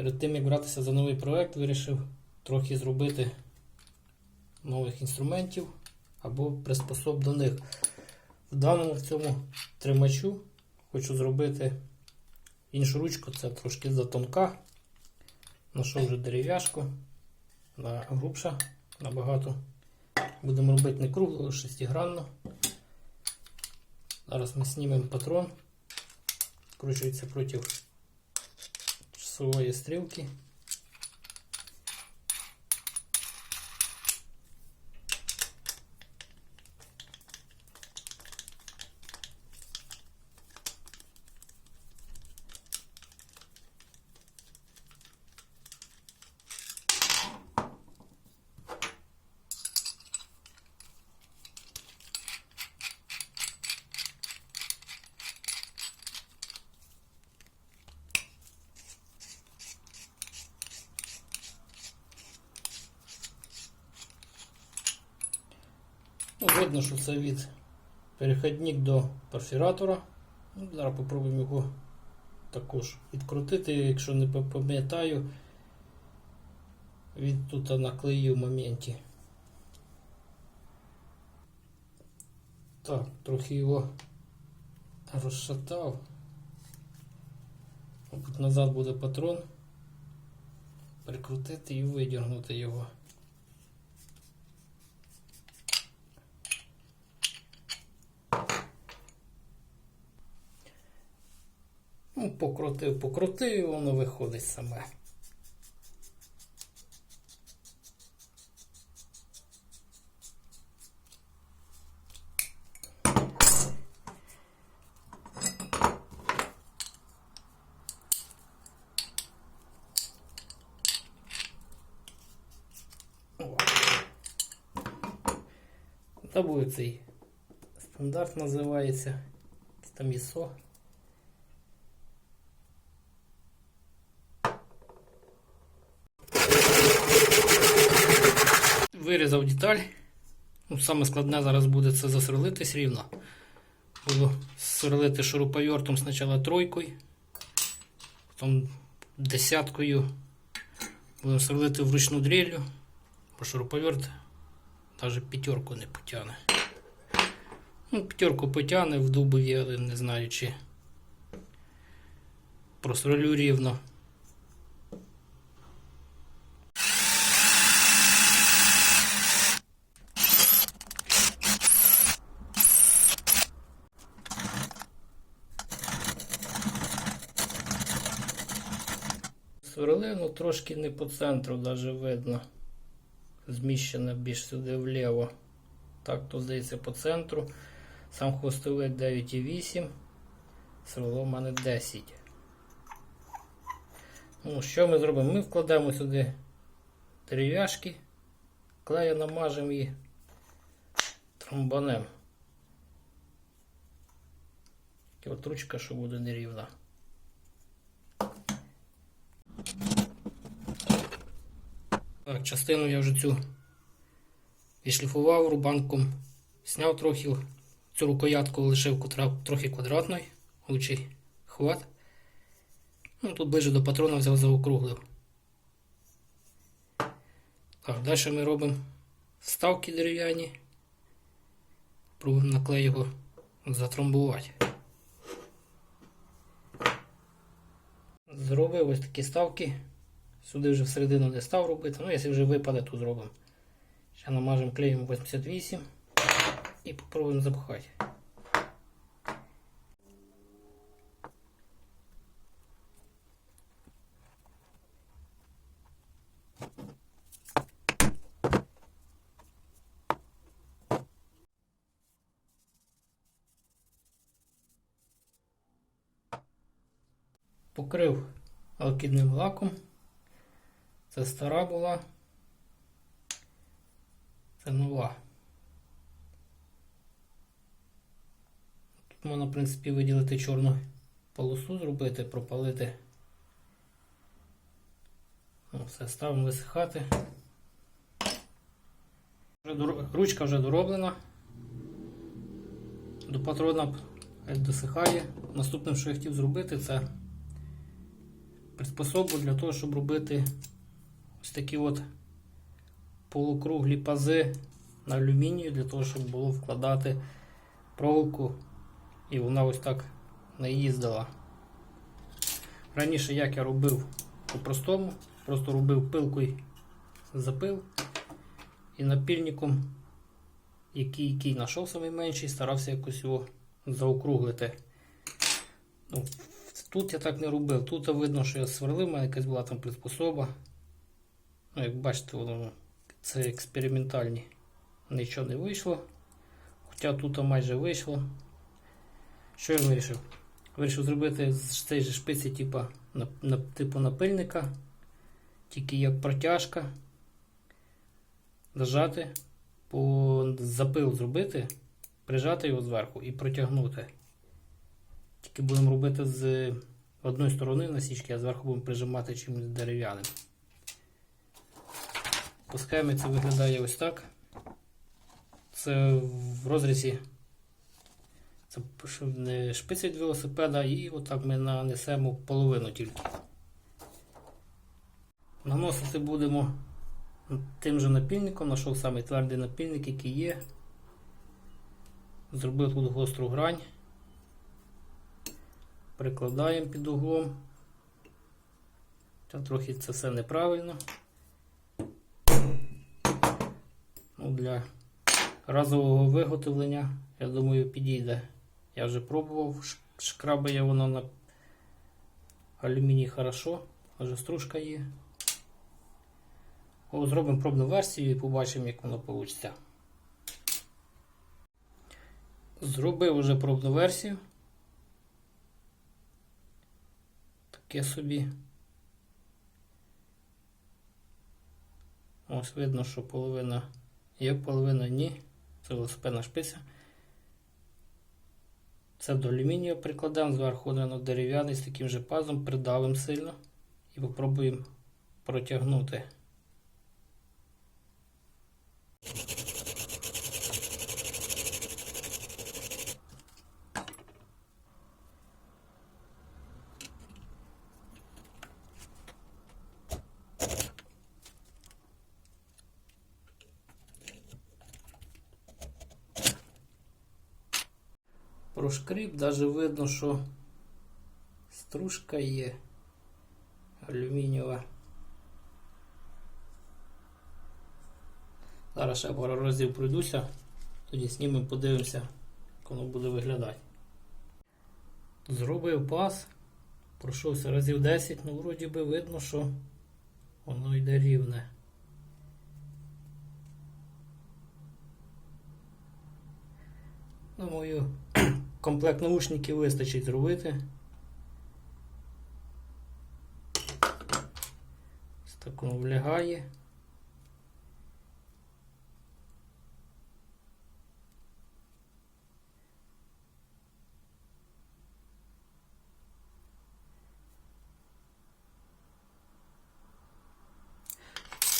Перед тим, як братися за новий проект, вирішив трохи зробити нових інструментів або приспособ до них. В даному в цьому тримачу хочу зробити іншу ручку, це трошки затонка. Знайшов вже дерев'яшку, вона грубша набагато. Будемо робити не круглу, а шестигранну. Зараз ми знімемо патрон. Вкручується проти часової стрілки. Видно, що це від перехідник до перфіратора. Ну, зараз попробуємо його також відкрутити, якщо не пам'ятаю, він тут наклеїв в моменті. Так, трохи його розшатав. Мабуть, назад буде патрон. Прикрутити і видягнути його. Ну, покрутив, покрутив, і воно виходить саме. Та буде цей стандарт називається. Там ISO. Вирізав деталь. Ну, саме складне зараз буде це засверлитись рівно. Буду сверлити шуруповертом спочатку тройкою, потім десяткою. Будемо сверлити вручну дрелью, бо шуруповерт навіть п'ятерку не потягне. Ну, п'ятерку потягне в дубові, але не знаю чи просверлю рівно. Трошки не по центру даже видно. Зміщено більш сюди вліво. Так, то здається по центру. Сам хвостовик 9,8. Сверло в мене 10. Ну, що ми зробимо? Ми вкладемо сюди дерев'яшки, клею намажемо і тромбанем. От ручка, що буде нерівна. Так, частину я вже цю відшліфував рубанком, зняв трохи цю рукоятку лишив трохи квадратної, лучий хват. Ну, тут ближче до патрона взяв заокруглив. Так, далі ми робимо вставки дерев'яні. Пробуємо на клей його затромбувати. Зробив ось такі ставки. Сюди вже всередину не став робити. Ну, якщо вже випаде, то зробимо. Ще намажемо клеєм 88 і попробуємо запхати. Покрив алкідним лаком. Це стара була. Це нова. Тут можна, в принципі, виділити чорну полосу, зробити, пропалити. Ну, все, ставимо висихати. Ручка вже дороблена. До патрона досихає. Наступним, що я хотів зробити, це приспособу для того, щоб робити ось такі от полукруглі пази на алюмінію, для того, щоб було вкладати проволоку і вона ось так не їздила. Раніше як я робив по-простому, просто робив пилкою запил і напільником, який, який знайшов найменший, старався якось його заокруглити. Ну, тут я так не робив. Тут видно, що я сверлив, у мене якась була там приспособа. Як бачите, воно це експериментальні. Нічого не вийшло. Хоча тут майже вийшло. Що я вирішив? Вирішив зробити з цієї же шпиці типу, на, на, типу напильника, тільки як протяжка. Зажати, по запил зробити, прижати його зверху і протягнути. Тільки будемо робити з одної сторони насічки, а зверху будемо прижимати чимось дерев'яним. По схемі це виглядає ось так. Це в розрізі це шпиці від велосипеда, і отак ми нанесемо половину тільки. Наносити будемо тим же напільником, знайшов самий твердий напільник, який є. Зробив тут гостру грань. Прикладаємо під углом. Та трохи це все неправильно. Для разового виготовлення, я думаю, підійде. Я вже пробував, шкрабає воно на алюміній хорошо, вже стружка є. О, зробимо пробну версію і побачимо, як воно вийде. Зробив вже пробну версію. Таке собі. Ось видно, що половина є, половина ні. Це велосипедна шпиця. Це до алюмінію прикладемо, зверху на дерев'яний з таким же пазом, придавимо сильно і попробуємо протягнути. Прошкріп, навіть видно, що стружка є алюмінієва. Зараз ще пару разів пройдуся, тоді знімемо, подивимося, як воно буде виглядати. Зробив пас, пройшовся разів 10, ну вроді би видно, що воно йде рівне. Думаю, комплект наушників вистачить зробити. Ось так влягає.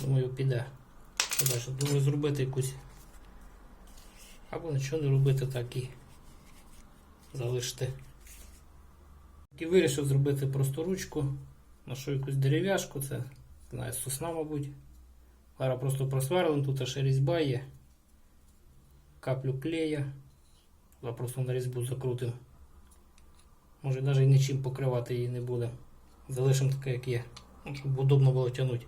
Думаю, піде. Думаю, зробити якусь. Або нічого не робити, так і залишити. І вирішив зробити просто ручку. Ношу якусь дерев'яшку, це знаю, сосна, мабуть. Зараз просто просверлим, тут ще різьба є. Каплю клея. Зараз просто на різьбу закрутимо. Може навіть нічим покривати її не буде. Залишимо таке, як є, ну, щоб удобно було тягнути.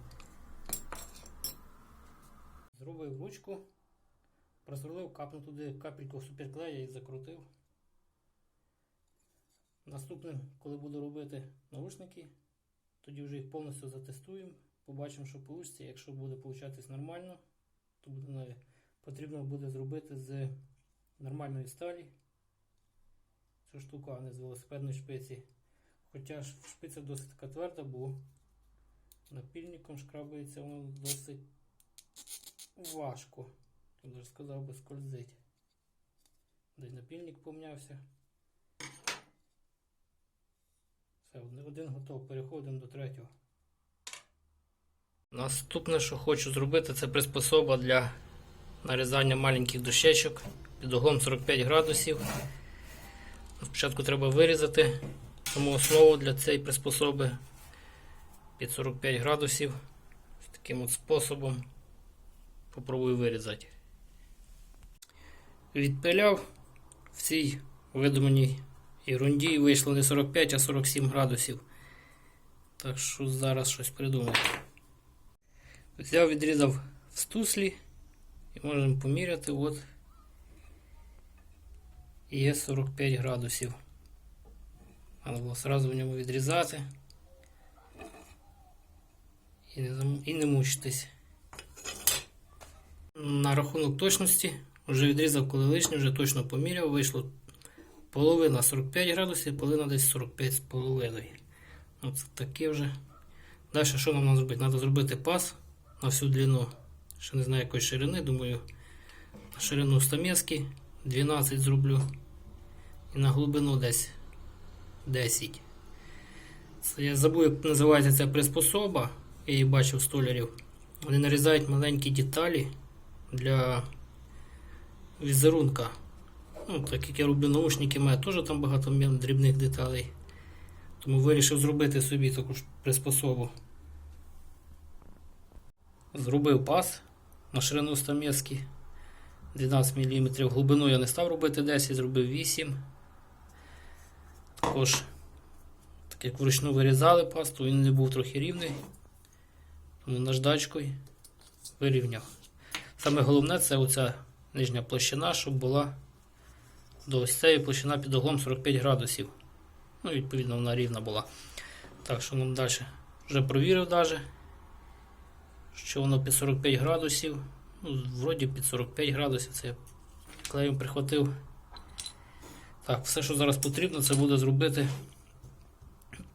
Зробив ручку. Просверлив, капнув туди капельку суперклея і закрутив. Наступним, коли буду робити наушники, тоді вже їх повністю затестуємо, побачимо, що вийде. Якщо буде получатись нормально, то буде, потрібно буде зробити з нормальної сталі цю штуку, а не з велосипедної шпиці. Хоча ж шпиця досить така тверда, бо напільником шкрабається воно досить важко. Я сказав би скользить. Десь напільник помнявся. Все, один готов. Переходимо до третього. Наступне, що хочу зробити, це приспособа для нарізання маленьких дощечок під углом 45 градусів. Спочатку треба вирізати саму основу для цієї приспособи. під 45 градусів. Таким от способом. Попробую вирізати. Відпиляв в цій видуманій ерунді вийшло не 45, а 47 градусів. Так що зараз щось придумаю. Взяв, відрізав в стуслі і можемо поміряти. От є 45 градусів. Треба було одразу в ньому відрізати і не, зам- і не мучитись. На рахунок точності вже відрізав, коли лишнє, вже точно поміряв, вийшло половина 45 градусів, половина десь 45 з половиною. Оце таке вже. Далі що нам треба зробити? Треба зробити пас на всю длину. Ще не знаю якої ширини, думаю, на ширину стамески 12 зроблю. І на глибину десь 10. Це я забув, як називається ця приспособа. Я її бачив столярів. Вони нарізають маленькі деталі для візерунка. Ну, так як я роблю наушники, маю теж там багато дрібних деталей. Тому вирішив зробити собі таку ж приспособу. Зробив пас на ширину стамески 12 мм. Глибину я не став робити 10, зробив 8. Також, так як вручну вирізали пас, то він не був трохи рівний. Тому наждачкою вирівняв. Саме головне це оця нижня площина, щоб була до ось цієї площина під углом 45 градусів. Ну, відповідно, вона рівна була. Так, що нам далі? Вже провірив даже, що воно під 45 градусів. Ну, вроді під 45 градусів. Це я клеєм прихватив. Так, все, що зараз потрібно, це буде зробити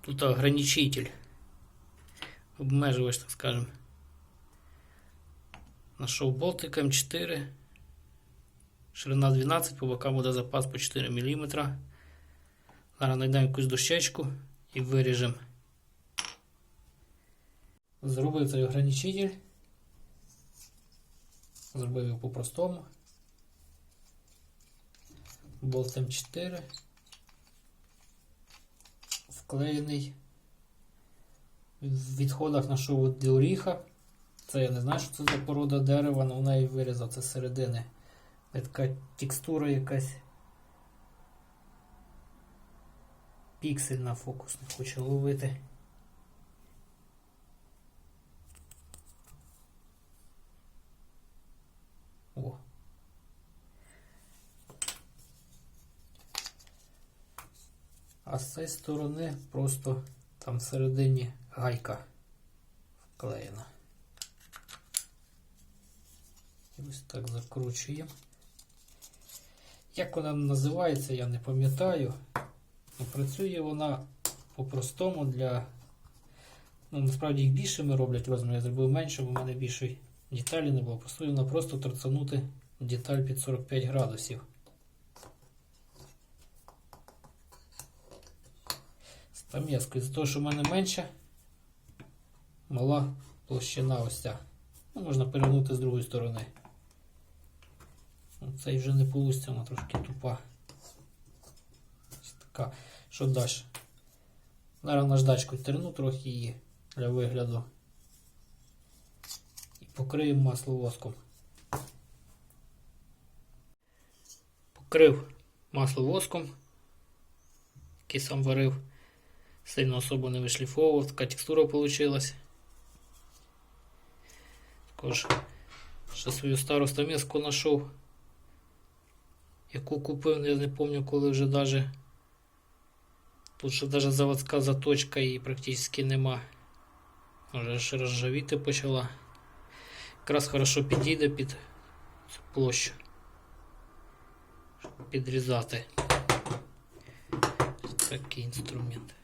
тут ограничитель. Обмежувач, так скажемо. Нашов болтик М4. Ширина 12, по бокам буде запас по 4 мм. Зараз знайдемо якусь дощечку і виріжемо. Зробив цей ограничитель. Зробив його по-простому. Болт М4. Вклеєний. В відходах знайшов діоріха. Це я не знаю, що це за порода дерева, але в неї вирізав це середини. Така текстура якась. Піксель на фокус не хоче ловити. О. А з цієї сторони просто там всередині гайка вклеєна. І ось так закручуємо. Як вона називається, я не пам'ятаю. Ну, Працює вона по-простому для. Ну, насправді їх більшими роблять розмір. Я зробив менше, бо в мене більше деталі не було. Працює вона просто торцанути деталь під 45 градусів. Стам'язкою. З того, що в мене менше, мала площина ось ця. Ну, можна перевернути з другої сторони. Ну, Цей вже не вийде, вона трошки тупа. Така. Що далі? Зараз наждачку терну трохи її для вигляду. І покриємо масло воском. Покрив масло воском, який сам варив. Сильно особо не вишліфовував, така текстура вийшла. Також ще свою стару стамеску знайшов, яку купив, я не пам'ятаю, коли вже навіть Тут ще даже заводська заточка її практично нема. Вже ще розжавіти почала. Якраз хорошо підійде під цю площу. Щоб підрізати. Такий інструмент.